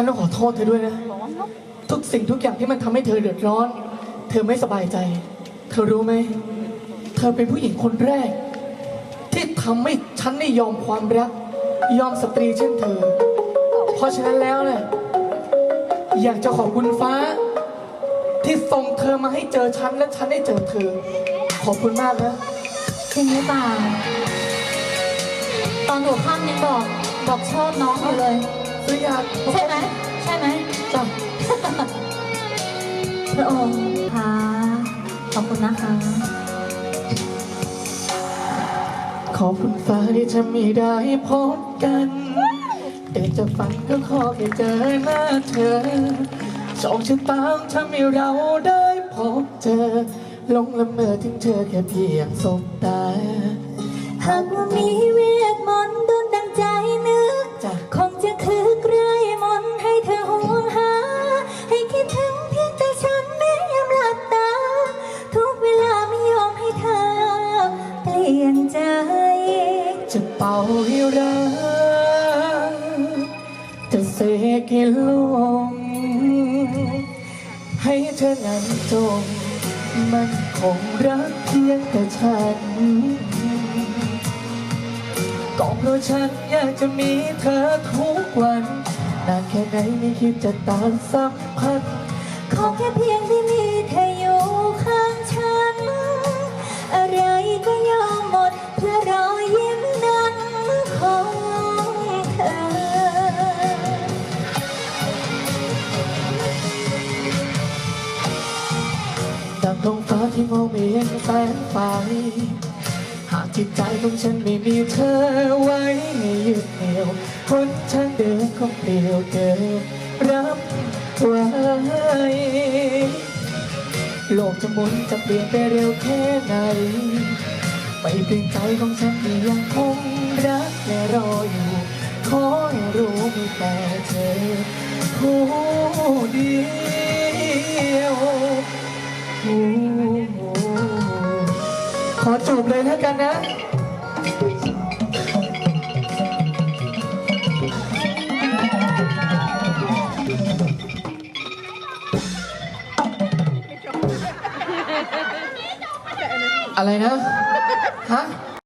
ฉันต้องขอโทษเธอด้วยนะ ทุกสิ่งทุกอย่างที่มันทำให้เธอเดือดร้อน เธอไม่สบายใจ เธอรู้ไหม เธอเป็นผู้หญิงคนแรก ที่ทำให้ฉันได้ยอมความรัก ยอมสตรีเช่นเธอ เพราะฉะนั้นแล้วเนี่ยอยากจะขอบคุณฟ้า ที่ส่งเธอมาให้เจอฉันและฉันได้เจอเธอ ขอบคุณมากนะ จริงหรือเปล่า ตอนหัวค่ำยังบอกบอกชอบน้องอยู่เลยซื้อยา ใช่ไหมใช่ไหม ระองค์ค่ะ ขอบคุณนะคะ ขอบคุณฟ้าที่ฉันมีได้พบกันแต่จะฝันก็ขอแค่เจอหน้าเธอโชคชะตาทำให้เราได้พบเจอลงละเมอถึงเธอแค่เพียงสบตา หากว่ามี จะเป่าให้รักจะเสกให้ลงให้เธอนั้นจงมันคงรักเพียงแต่ฉัน ก็เพราะฉันอยากจะมีเธอทุกวันนานแค่ไหนไม่คิดจะตามสักพักขอแค่เพียงที่มี ดังท้องฟ้าที่มองไม่เห็นแสงไฟหากจิตใจของฉันไม่มีเธอไว้ให้ยึดเหนี่ยวหนทางเดินของเปลี่ยวเกินรับไว้โลกจะหมุนจะเปลี่ยนไปเร็วแค่ไหน ไม่เปลี่ยนใจของฉันที่ยังคงรักและรออยู่ ขอให้รู้มีแต่เธอผู้เดียว ขอจบเลยแล้วกันนะอะไรนะ ฮะ